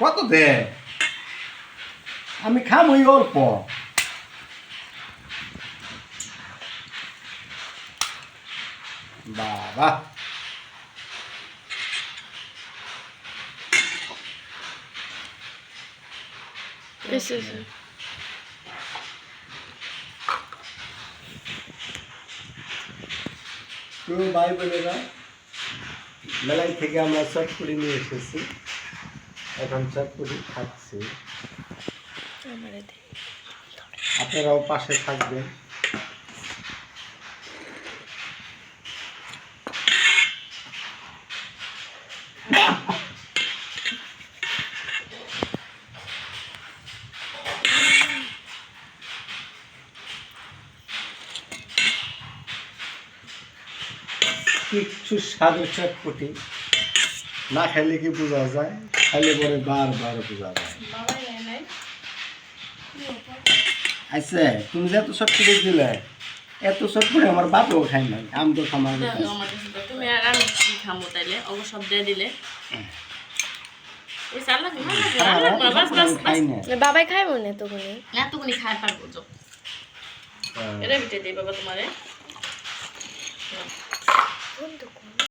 কত দে আমি খাম ওই অল্প। বাবা। বোনেরা মেলাই থেকে আমরা চটপুরি নিয়ে এসেছি। এখন চটপুরি খাচ্ছি। আপনারাও পাশে থাকবেন। কিচ্ছু স্বাদের চটপটি না খাইলে কি বোঝা যায়? খাইলে পরে বারবার বোঝা যায়। বাবাই নাই নাই আচ্ছা তুমি যে এত চটপটি দিলে এত চটপটি আমার বাপও খাই নাই আমি তো খামার। তুমি আর আমি কি খামো তাইলে? অগো সব দিয়ে দিলে। না বাবাই খাইব না তখনই এতগুনি খাই পারব তো হ্যাঁ। এটা বিটে দিই বাবা তোমারে। 今度この